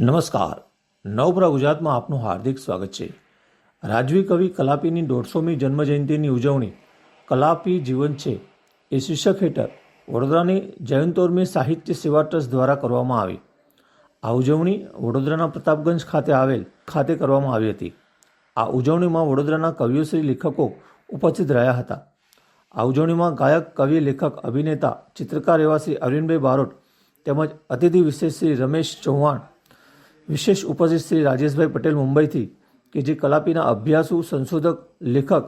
નમસ્કાર. નવપ્રા ગુજરાતમાં આપનું હાર્દિક સ્વાગત છે. રાજવી કવિ કલાપીની દોઢસોમી જન્મજયંતિની ઉજવણી કલાપી જીવન છે એ શીર્ષક હેઠળ વડોદરાની જયંતોર્મી સાહિત્ય સેવા ટ્રસ્ટ દ્વારા કરવામાં આવી. આ ઉજવણી વડોદરાના પ્રતાપગંજ ખાતે આવેલ ખાતે કરવામાં આવી હતી. આ ઉજવણીમાં વડોદરાના કવિઓશ્રી લેખકો ઉપસ્થિત રહ્યા હતા. આ ઉજવણીમાં ગાયક, કવિ, લેખક, અભિનેતા, ચિત્રકાર એવા શ્રી અરવિંદભાઈ બારોટ તેમજ અતિથિ વિશેષ શ્રી રમેશ ચૌહાણ વિશેષ ઉપસ્થિત શ્રી રાજેશભાઈ પટેલ મુંબઈથી કે જે કલાપીના અભ્યાસુ સંશોધક લેખક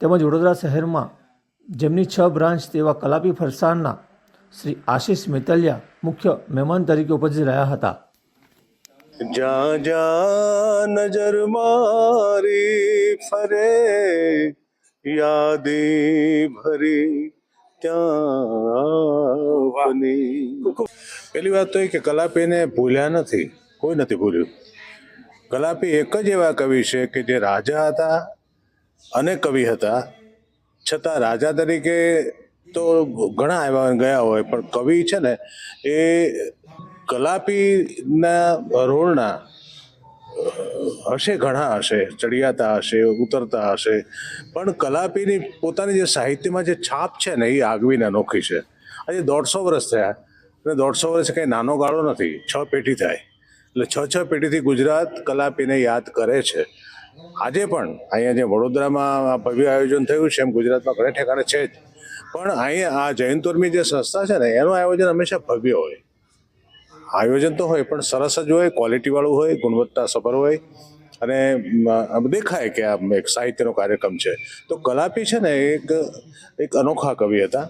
તેમજ વડોદરા શહેરમાં જેમની છ બ્રાન્ચ તેવા કલાપી ફરસાણના શ્રી આશિષ મેતલિયા મુખ્ય મહેમાન તરીકે ઉપસ્થિત રહ્યા હતા. જ્યાં જ્યાં નજર મારી ફરે યાદી ભરી ત્યાં પહેલી વાત તો એ કે કલાપીને ભૂલ્યા નથી. કોઈ નથી ભૂલ્યું. કલાપી એક જ એવા કવિ છે કે જે રાજા હતા અને કવિ હતા. છતાં રાજા તરીકે તો ઘણા આવ્યા ગયા હોય, પણ કવિ છે ને, એ કલાપીના રોળના હશે, ઘણા હશે, ચડિયાતા હશે, ઉતરતા હશે, પણ કલાપીની પોતાની જે સાહિત્યમાં જે છાપ છે ને, એ આગવીને અનોખી છે. આજે દોઢસો વર્ષ થયા, અને દોઢસો વર્ષ કંઈ નાનો ગાળો નથી, છ પેટી થાય. એટલે છ છ પેઢીથી ગુજરાત કલાપીને યાદ કરે છે. આજે પણ અહીંયા જે વડોદરામાં ભવ્ય આયોજન થયું છે, એમ ગુજરાતમાં ઘણા ઠેકાણે છે જ. પણ અહીંયા આ જૈનતુર્મી જે સંસ્થા છે ને, એનું આયોજન હંમેશા ભવ્ય હોય. આયોજન તો હોય, પણ સરસ જ હોય, ક્વોલિટીવાળું હોય ગુણવત્તા સભર હોય. અને દેખાય કે આ એક સાહિત્યનો કાર્યક્રમ છે. તો કલાપી છે ને, એક એક અનોખા કવિ હતા.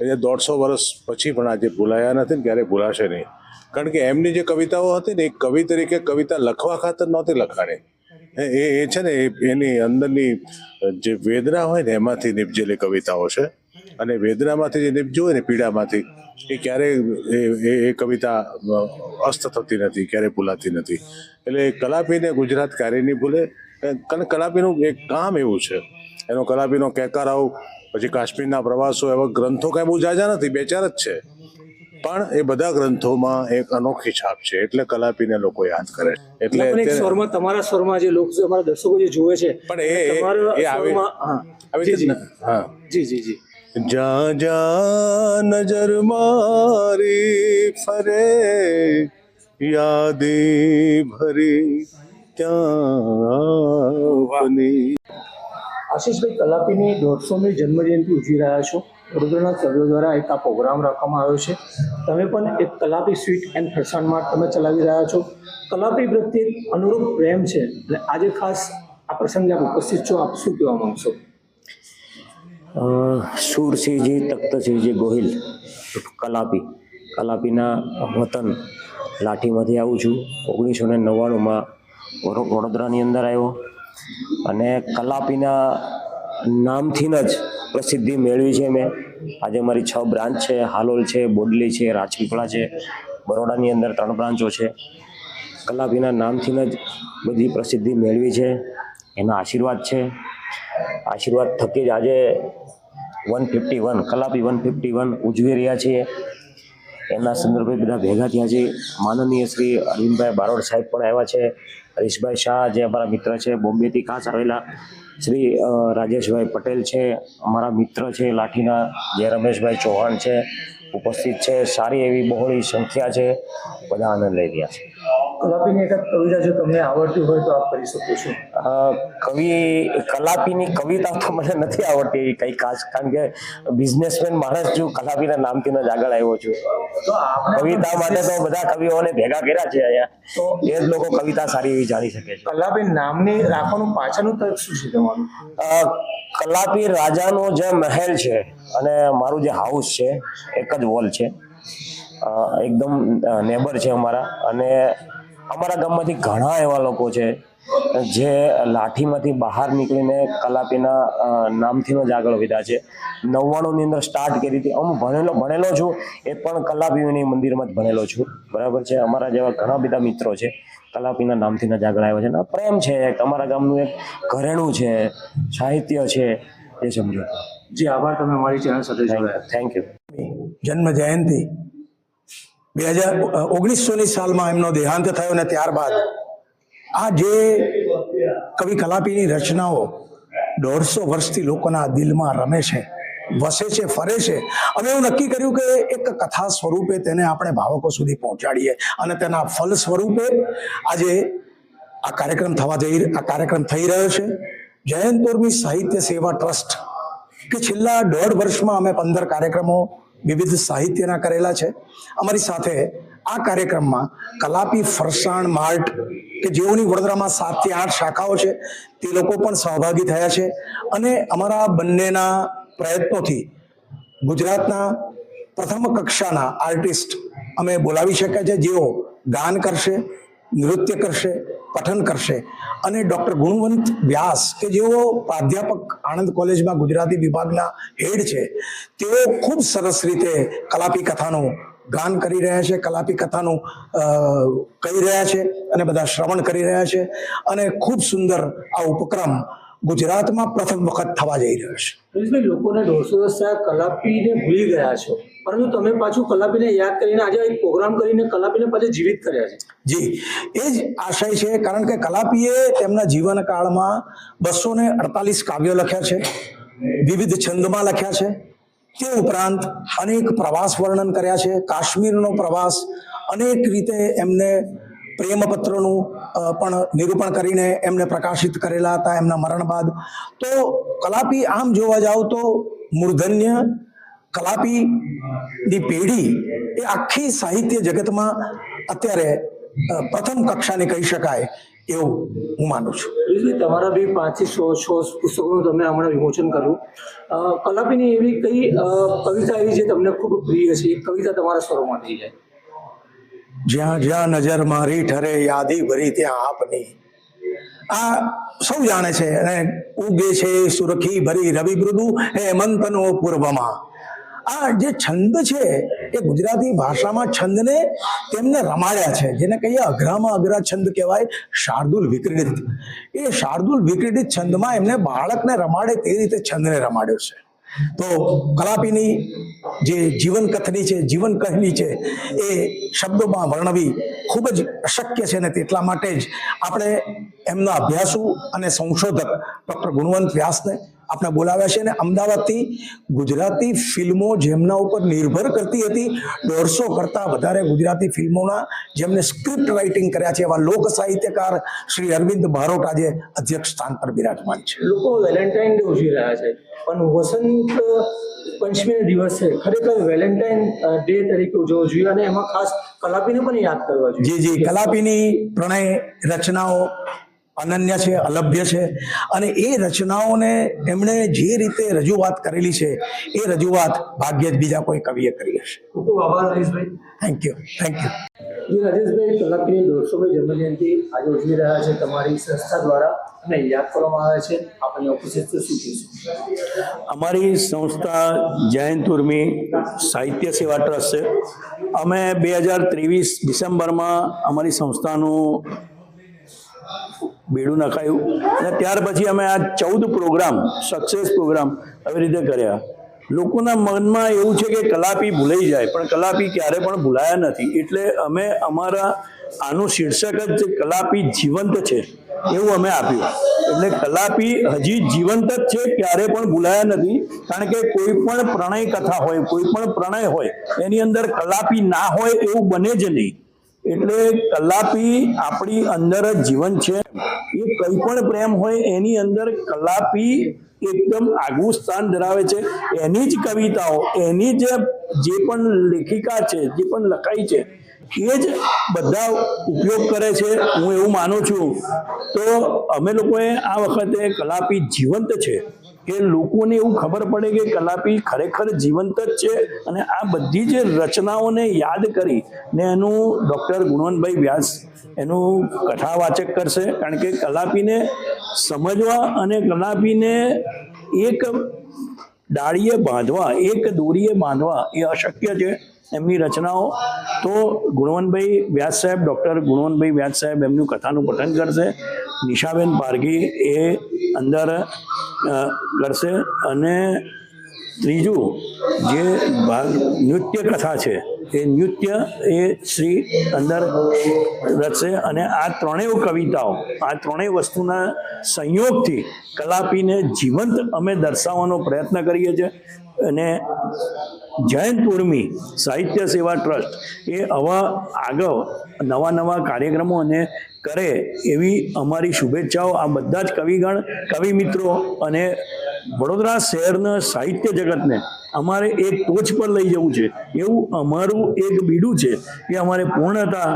એ દોઢસો વર્ષ પછી પણ આજે ભૂલાયા નથી ને, ક્યારેય ભૂલાશે નહીં. કારણ કે એમની જે કવિતાઓ હતી ને, એ કવિ તરીકે કવિતા લખવા ખાતર નહોતી લખાણી. એ એ છે ને એની અંદરની જે વેદના હોય ને, એમાંથી નિપજેલી કવિતાઓ છે. અને વેદનામાંથી જે નિપજ્યું હોય ને, પીડામાંથી, એ ક્યારેય એ- કવિતા અસ્ત થતી નથી, ક્યારેય ભૂલાતી નથી. એટલે કલાપીને ગુજરાત ક્યારેય નહીં ભૂલે. કારણ કલાપીનું એક કામ એવું છે. એનો કલાપીનો કેકારાવ પછી કાશ્મીરના પ્રવાસો એવા ગ્રંથો કાંઈ બહુ જાજા નથી, બે ચાર જ છે. પણ એ બધા ગ્રંથોમાં એક અનોખી છાપ છે. એટલે કલાપીને લોકો યાદ કરે એટલે એક સ્વરમાં તમારા સ્વરમાં જે લોકો અમારા દર્શકો જે જોવે છે પણ એ- એ- આવી- હા જી, જી. જી જી જી. જ્યાં જ્યાં નજર મારી ફરે યાદી ભરી ત્યાં આશીષભાઈ કલાપીની દોઢસોમી જન્મજયંતિ ઉજવી રહ્યા છો. વડોદરાના સભ્યો દ્વારા એક આ પ્રોગ્રામ રાખવામાં આવ્યો છે. તમે પણ એક કલાપી સ્વીટ એન્ડ ફરસાણમાં તમે ચલાવી રહ્યા છો. કલાપી પ્રત્યે અનુરૂપ પ્રેમ છે અને આજે ખાસ આ પ્રસંગે આપ ઉપસ્થિત છો. આપ શું કહેવા માંગશો? સુરસિંહજી તખ્તસિંહજી ગોહિલ. કલાપી. કલાપીના વતન લાઠીમાંથી આવું છું. ઓગણીસો ને નવ્વાણુંમાં વડોદરાની અંદર આવ્યો. અને કલાપીના નામથી જ પ્રસિદ્ધિ મેળવી છે મેં. આજે મારી છ બ્રાન્ચ છે, હાલોલ છે, બોડલી છે, રાજપીપળા છે, બરોડાની અંદર ત્રણ બ્રાન્ચો છે. કલાપીના નામથી જ બધી પ્રસિદ્ધિ મેળવી છે. એના આશીર્વાદ છે. આશીર્વાદ થકી જ આજે one fifty one Kalapi one fifty one ઉજવી રહ્યા છીએ. એના સંદર્ભે બધા ભેગા થયા છે માનનીય શ્રી અરવિંદભાઈ બારોડ સાહેબ પણ આવ્યા છે. હરીશભાઈ શાહ જે અમારા મિત્ર છે, બોમ્બેથી ખાસ આવેલા. શ્રી રાજેશભાઈ પટેલ છે, અમારા મિત્ર છે, લાઠીના, જે રમેશભાઈ ચૌહાણ છે, ઉપસ્થિત છે, સારી એવી બહોળી સંખ્યા છે, બધા આનંદ લઈ રહ્યા છે. કલાપીની એક કવિતા જો તમને આવડતી હોય તો આપ કરી શકો છો. કવિ કલાપીની કવિતા તો મને નથી આવડતી એવી કઈ ખાસ કારણ કે બિઝનેસમેન માણસ જો કલાપીના નામથી જ આગળ આવ્યો છું. તો કવિતા માટે તો બધા કવિઓને ભેગા કર્યા છે અહીંયા. તો એ જ લોકો કવિતા સારી એવી જાણી શકે છે. કલાપી નામની રાખવાનું પાછળનું તર્ક શું છે તમારું? કલાપી રાજાનો જે મહેલ છે અને મારું જે હાઉસ છે એક જ વોલ છે. એકદમ નેબર છે અમારા. અને અમારા ગામમાંથી ઘણા એવા લોકો છે જે લાઠીમાંથી બહાર નીકળીને કલાપીના નામથી જ આગળ વધ્યા છે. નવ્વાણુંની અંદર સ્ટાર્ટ કરી હતી. હું ભણેલો ભણેલો છું એ પણ કલાપીની મંદિરમાં જ ભણેલો છું. બરાબર છે? અમારા જેવા ઘણા બધા મિત્રો છે કલાપીના નામથી જ આગળ આવ્યા છે. અને પ્રેમ છે અમારા ગામનું એક ઘરેણું છે સાહિત્ય છે એ સમજો. જી આભાર. તમે અમારી ચેનલ સાથે જોડાયા. થેન્ક યુ જન્મ જયંતિ. બે હજાર ઓગણીસોની સાલમાં એમનો દેહાંત થયો ને ત્યારબાદ આ જે કવિ કલાપીની રચનાઓ દોઢસો વર્ષથી લોકોના દિલમાં રમે છે, વસે છે, ફરે છે, અમે એવું નક્કી કર્યું કે એક કથા સ્વરૂપે તેને આપણે ભાવકો સુધી પહોંચાડીએ અને તેના ફલ સ્વરૂપે આજે આ કાર્યક્રમ થવા જઈ આ કાર્યક્રમ થઈ રહ્યો છે. જયંત સાહિત્ય સેવા ટ્રસ્ટ કે છેલ્લા દોઢ વર્ષમાં અમે પંદર કાર્યક્રમો વિવિધ સાહિત્યના કરેલા છે. અમારી સાથે આ કાર્યક્રમમાં કલાપી ફરસાણ માર્ટ કે જેઓની વડોદરામાં સાતથી આઠ શાખાઓ છે, તે લોકો પણ સહભાગી થયા છે અને અમારા બંનેના પ્રયત્નોથી ગુજરાતના પ્રથમ કક્ષાના આર્ટિસ્ટ અમે બોલાવી શક્યા છે, જેઓ ગાન કરશે, નૃત્ય કરશે પઠન કરશે. અને ડૉક્ટર ગુણવંત વ્યાસ, કે જેઓ પ્રાધ્યાપક આણંદ કોલેજમાં ગુજરાતી વિભાગના હેડ છે, તેઓ ખૂબ સરસ રીતે કલાપી કથાનું ગાન કરી રહ્યા છે, કલાપી કથાનું કહી રહ્યા છે અને બધા શ્રવણ કરી રહ્યા છે. અને ખૂબ સુંદર આ ઉપક્રમ ગુજરાતમાં પ્રથમ વખત થવા જઈ રહ્યો છે. લોકોને દોઢસો વર્ષ કલાપીને ભૂલી ગયા છો. પરંતુ તમે પાછું કલાપીને યાદ કરીને આજે એક પ્રોગ્રામ કરીને કલાપીને પાછા જીવિત કર્યા છે. જી એ જ આશય છે કારણ કે કલાપીએ તેમના જીવનકાળમાં બસો ને અડતાલીસ કાવ્યો લખ્યા છે વિવિધ છંદમાં લખ્યા છે. તે ઉપરાંત અનેક પ્રવાસ વર્ણન કર્યા છે કાશ્મીરનો પ્રવાસ અનેક રીતે એમને પ્રેમપત્રનું પણ નિરૂપણ કરીને એમને પ્રકાશિત કરેલા હતા એમના મરણ બાદ. તો કલાપી આમ જોવા જાવ તો મૂર્ધન્ય, કલાપીની પેઢી એ આખી સાહિત્ય જગતમાં અત્યારે પ્રથમ કક્ષાની કહી શકાય એવું હું માનું છું. તમારા બી પાંચથી સો સો પુસ્તકોનું તમે હમણાં વિમોચન કર્યું. કલાપીની એવી કઈ કવિતા એવી છે તમને ખૂબ પ્રિય છે, એ કવિતા તમારા સ્વરોમાં થઈ જાય? જ્યાં જ્યાં નજર મારી ઠરે, યાદી ભરી ત્યાં આપની. આ સૌ જાણે છે અને ઉગે છે સુરખી ભરી રવિ મૃદુ હેમંતનો પૂર્વમાં. આ જે છંદ છે, એ ગુજરાતી ભાષામાં છંદને તેમને રમાડ્યા છે. જેને કહીએ અઘરામાં અઘરા છંદ કહેવાય, શાર્દુલ વિક્રીડિત. એ શાર્દુલ વિક્રીડિત છંદમાં એમને બાળકને રમાડે તે રીતે છંદને રમાડ્યો છે. તો કલાપીની જે જીવન કથની છે જીવન કહાની છે, એ શબ્દોમાં વર્ણવી ખૂબ જ અશક્ય છે ને તેટલા માટે જ આપણે એમના અભ્યાસુ અને સંશોધક ડૉક્ટર ગુણવંત વ્યાસને આપણે બોલાવ્યા છે અને અમદાવાદથી ગુજરાતી ફિલ્મો જેમના ઉપર નિર્ભર કરતી હતી, દોઢસો કરતાં વધારે ગુજરાતી ફિલ્મોના જેમને સ્ક્રિપ્ટ રાઇટિંગ કર્યા છે, એવા લોક સાહિત્યકાર શ્રી અરવિંદ બારોટ આજે અધ્યક્ષ સ્થાન પર બિરાજમાન છે. લોકો વેલેન્ટાઇન ડે ઉજવી રહ્યા છે. પણ વસંત પંચમીનો દિવસ છે. ખરેખર વેલેન્ટાઇન ડે તરીકે ઉજવવો જોઈએ અને એમાં ખાસ કલાપીને પણ યાદ કરવા જોઈએ. જી જી. કલાપીની, પ્રણય, રચનાઓ અનન્ય છે અલભ્ય છે. અને એ રચનાઓને એમણે જે રીતે રજૂઆત કરેલી છે એ રજૂઆત ભાગ્યે જ બીજા કોઈ કવિએ કરી હશે. ખૂબ ખૂબ આભાર Harishbhai thank you thank you ji Rajeshbhai કલાપીની દોઢસોમી જન્મજયંતિ આજે ઉજવી રહ્યા છે તમારી સંસ્થા દ્વારા અને યાદ કરવામાં આવે છે. આપણને ઉપસ્થિત શું કહીશું? અમારી સંસ્થા જયંત ઉર્મી સાહિત્ય સેવા ટ્રસ્ટ છે. અમે બે હજાર ત્રેવીસ ડિસેમ્બરમાં અમારી સંસ્થાનું બેડું નખાયું. અને ત્યાર પછી અમે આ ચૌદ પ્રોગ્રામ સક્સેસ પ્રોગ્રામ આવી રીતે કર્યા. લોકોના મનમાં એવું છે કે કલાપી ભૂલાઈ જાય, પણ કલાપી ક્યારે પણ ભૂલાયા નથી. એટલે અમે અમારા, આનું શીર્ષક જ કલાપી જીવંત છે, એવું અમે આપ્યું. એટલે કલાપી હજી જીવંત જ છે, ક્યારે પણ ભૂલાયા નથી. કારણ કે કોઈ પણ પ્રણય કથા હોય, કોઈ પણ પ્રણય હોય, એની અંદર કલાપી ના હોય એવું બને જ નહીં. એટલે કલાપી આપણી અંદર જ જીવન છે. એ કઈ પણ પ્રેમ હોય એની અંદર કલાપી એકદમ આગવું સ્થાન ધરાવે છે. એની જ કવિતાઓ, એની જ જે પણ લેખિકા છે, જે પણ લખાઈ છે, એ જ બધા ઉપયોગ કરે છે. હું એવું માનું છું. તો અમે લોકોએ આ વખતે કલાપી જીવંત છે. કે લોકોને એવું ખબર પડે કે કલાપી ખરેખર જીવંત જ છે અને આ બધી જે રચનાઓને યાદ કરી ને એનું ડૉક્ટર ગુણવંતભાઈ વ્યાસ એનું કથાવાચક કરશે. કારણ કે કલાપીને સમજવા અને કલાપીને એક ડાળીએ બાંધવા, એક દોરીએ બાંધવા એ અશક્ય છે. એમની રચનાઓ. તો ગુણવંતભાઈ વ્યાસ સાહેબ, ડૉક્ટર ગુણવંતભાઈ વ્યાસ સાહેબ એમનું કથાનું પઠન કરશે. નિશાબેન પારઘી એ અંદર કરશે. અને ત્રીજું જે નૃત્ય કથા છે, એ નૃત્ય એ શ્રી અંદર રચશે. અને આ ત્રણેય કવિતાઓ, આ ત્રણેય વસ્તુના સંયોગથી કલાપીને જીવંત અમે દર્શાવવાનો પ્રયત્ન કરીએ છીએ. અને જયંત ઉર્મી સાહિત્ય સેવા ટ્રસ્ટ એ આવા આગળ નવા નવા કાર્યક્રમો અને કરે એવી અમારી શુભેચ્છાઓ આ બધા જ કવિગણ, કવિ મિત્રો અને વડોદરા શહેરના સાહિત્ય જગતને અમારે એક ટોચ પર લઈ જવું છે. એવું અમારું એક બીડું છે એ અમારે પૂર્ણતા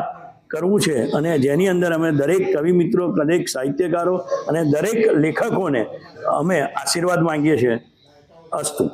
કરવું છે અને જેની અંદર અમે દરેક કવિ મિત્રો, દરેક સાહિત્યકારો અને દરેક લેખકોને અમે આશીર્વાદ માંગીએ છીએ. અસ્તુ.